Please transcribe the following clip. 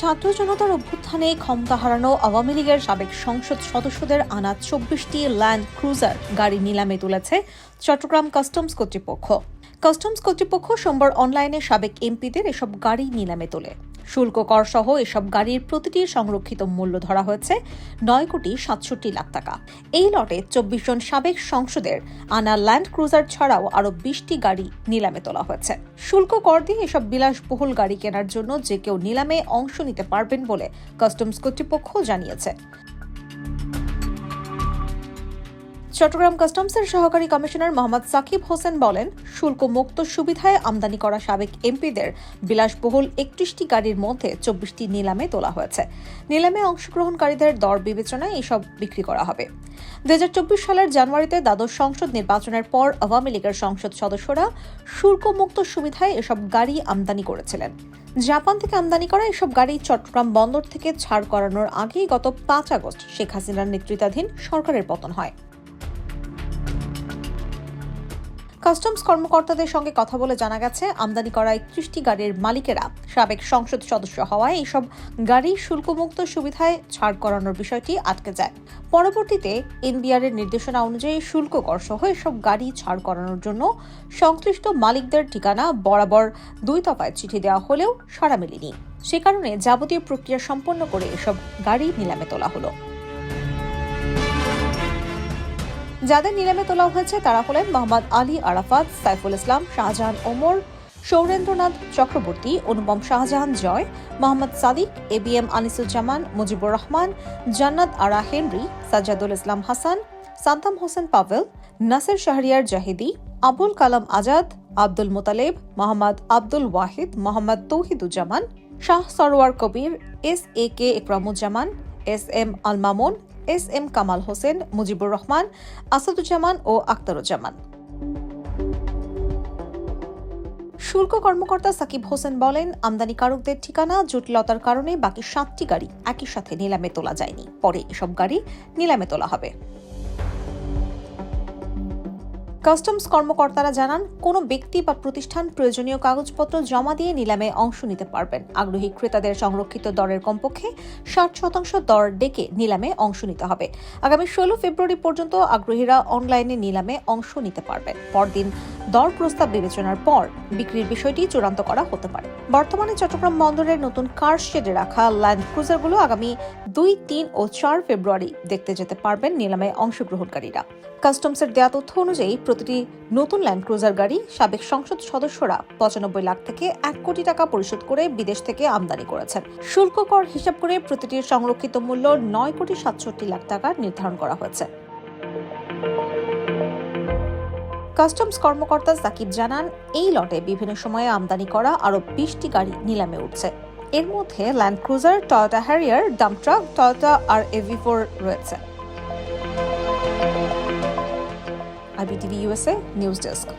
ছাত্র জনতার অভ্যুত্থানে ক্ষমতা হারানো আওয়ামী লীগের সাবেক সংসদ সদস্যদের আনা চব্বিশটি ল্যান্ড ক্রুজার গাড়ি নিলামে তুলেছে চট্টগ্রাম কাস্টমস কর্তৃপক্ষ। কাস্টমস কর্তৃপক্ষ সোমবার অনলাইনে সাবেক এমপিদের এসব গাড়ি নিলামে তোলে। শুল্ক কর সহ এসব গাড়ির প্রতিটি সংরক্ষিত মূল্য ধরা হয়েছে নয় কোটি সাতষট্টি লাখ টাকা। এই লটে চব্বিশ জন সাবেক সংসদের আনা ল্যান্ড ক্রুজার ছাড়াও আরও বিশটি গাড়ি নিলামে তোলা হয়েছে। শুল্ক কর দিয়ে এসব বিলাসবহুল গাড়ি কেনার জন্য যে কেউ নিলামে অংশ নিতে পারবেন বলে কাস্টমস কর্তৃপক্ষ জানিয়েছে। চট্টগ্রাম কাস্টমসের সহকারী কমিশনার মোহাম্মদ সাকিব হোসেন বলেন শুল্ক মুক্ত সুবিধায় আমদানি করা সাবেক এমপিদের বিলাসবহুল একত্রিশটি গাড়ির মধ্যে চব্বিশটি নিলামে তোলা হয়েছে। নিলামে অংশগ্রহণকারীদের দর বিবেচনায় এসব বিক্রি করা হবে। দুহাজার চব্বিশ সালের জানুয়ারিতে দ্বাদশ সংসদ নির্বাচনের পর আওয়ামী লীগের সংসদ সদস্যরা শুল্কমুক্ত সুবিধায় এসব গাড়ি আমদানি করেছিলেন। জাপান থেকে আমদানি করা এসব গাড়ি চট্টগ্রাম বন্দর থেকে ছাড় করানোর আগেই গত পাঁচ আগস্ট শেখ হাসিনার নেতৃত্বাধীন সরকারের পতন হয়। কাস্টমস কর্মকর্তাদের সঙ্গে কথা বলে জানা গেছে, আমদানি করা একত্রিশটি গাড়ির মালিকেরা সাবেক সংসদ সদস্য হওয়ায় এইসব গাড়ি শুল্কমুক্ত সুবিধায় ছাড় করানোর বিষয়টি আটকে যায়। পরবর্তীতে এনবিআর এর নির্দেশনা অনুযায়ী শুল্ক কর সহ এসব গাড়ি ছাড় করানোর জন্য সংশ্লিষ্ট মালিকদের ঠিকানা বরাবর দুই দফায় চিঠি দেওয়া হলেও সাড়া মেলেনি। সে কারণে যাবতীয় প্রক্রিয়া সম্পন্ন করে এসব গাড়ি নিলামে তোলা হলো। যাদের নিলামে তোলা হয়েছে তারা হলেন Mohammad Ali Arafat, Saiful Islam, Shahjahan Omar, Sourendranath Chakraborty, Anupam Shahjahan Joy, Mohammad Sadiq, A B M Anisuzzaman, Mujibur Rahman, Jannat Ara Henry, Sajjadul Islam Hasan, Saddam Hossain Pavel, Nasir Shahriar Zahidi, Abul Kalam Azad, Abdul Motaleb, Mohammad Abdul Wahid, Mohammad Tauhiduzzaman, Shah Sarwar Kabir, S A K Ikramuzzaman S M Al Mamun S M Kamal Hossain, Mujibur Rahman, Asaduzzaman ও আক্তারুজ্জামান। শুল্ক কর্মকর্তা সাকিব হোসেন বলেন আমদানিকারকদের ঠিকানা জটিলতার কারণে বাকি সাতটি গাড়ি একই সাথে নিলামে তোলা যায়নি। পরে এসব গাড়ি নিলামে তোলা হবে। কাস্টমস কর্মকর্তারা জানান, কোনো ব্যক্তি বা প্রতিষ্ঠান প্রয়োজনীয় কাগজপত্র জমা দিয়ে নিলামে অংশ নিতে পারবেন। আগ্রহী ক্রেতাদের সংরক্ষিত দরের কমপক্ষে ষাট শতাংশ দর ডেকে নিলামে অংশ নিতে হবে। আগামী ষোলো ফেব্রুয়ারি পর্যন্ত আগ্রহীরা অনলাইনে নিলামে অংশ নিতে পারবেন। পরদিন দর প্রস্তাব বিবেচনার পর বিক্রির বিষয়টি চূড়ান্ত করা হতে পারে। বর্তমানে চট্টগ্রাম বন্দরের নতুন কার শেডে রাখা ল্যান্ড ক্রুজারগুলো আগামী দুই, তিন ও চার ফেব্রুয়ারি দেখতে যেতে পারবেন নিলামে অংশগ্রহণকারীরা। কাস্টমসের দেয়া তথ্য অনুযায়ী প্রতিটি নতুন ল্যান্ড ক্রুজার গাড়ি সাবেক সংসদ সদস্যরা পঁচানব্বই লাখ থেকে এক কোটি টাকা পরিশোধ করে বিদেশ থেকে আমদানি করেছেন। শুল্ক কর হিসাব করে প্রতিটির সংরক্ষিত মূল্য নয় কোটি সাতষট্টি লাখ টাকা নির্ধারণ করা হয়েছে। কাস্টমস কর্মকর্তা সাকিব জানান, এই লটে বিভিন্ন সময়ে আমদানি করা আরও বিশটি গাড়ি নিলামে উঠছে। এর মধ্যে land cruiser Toyota Harrier dump truck Toyota R AV four রয়েছে। IBTV USA news desk